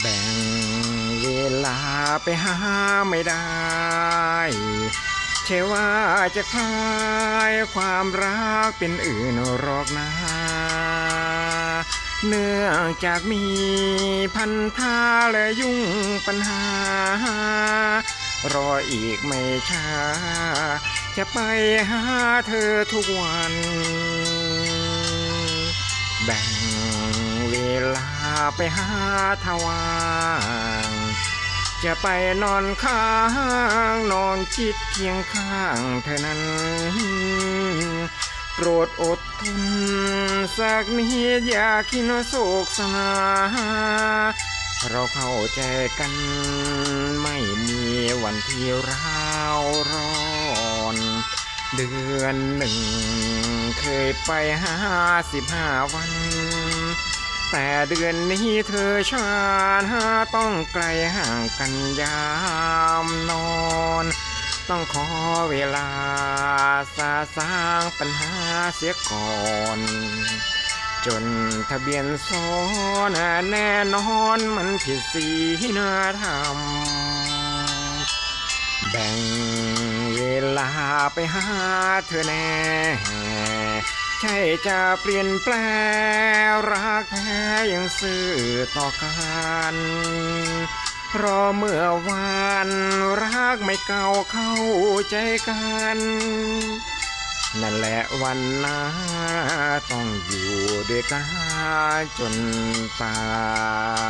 แบ่งเวลาไปหาไม่ได้ เชื่อว่าจะคลายความรักเป็นอื่นหรอกนะ เนื่องจากมีพันธาและยุ่งปัญหา รออีกไม่ช้า จะไปหาเธอทุกวัน แบ่ง เวลาไปหาทวางจะไปนอนข้าง นอนชิดเคียงข้างเธอนั้น โปรดอดทนสักนิดอย่าคิดโศกสนาเราเข้าใจกันไม่มีวันที่ร้าวร้อนเดือนหนึ่ง เคยไปหาสิบห้าวัน แต่เดือนนี้เธอชาหาต้องไกลห่างกันยามนอน ต้องขอเวลาสาสางปัญหาเสียก่อน จนทะเบียนซ้อนแน่นอนมันผิดศีลธรรม แบ่งเวลาไปหาเธอแน่ ใช่จะเปลี่ยนแปลงรักแท้ยังซื่อต่อกันรอเมื่อวานรักไม่เก่าเข้าใจกัน นั่นแหละวันน้าต้องอยู่ด้วยกันจนตาย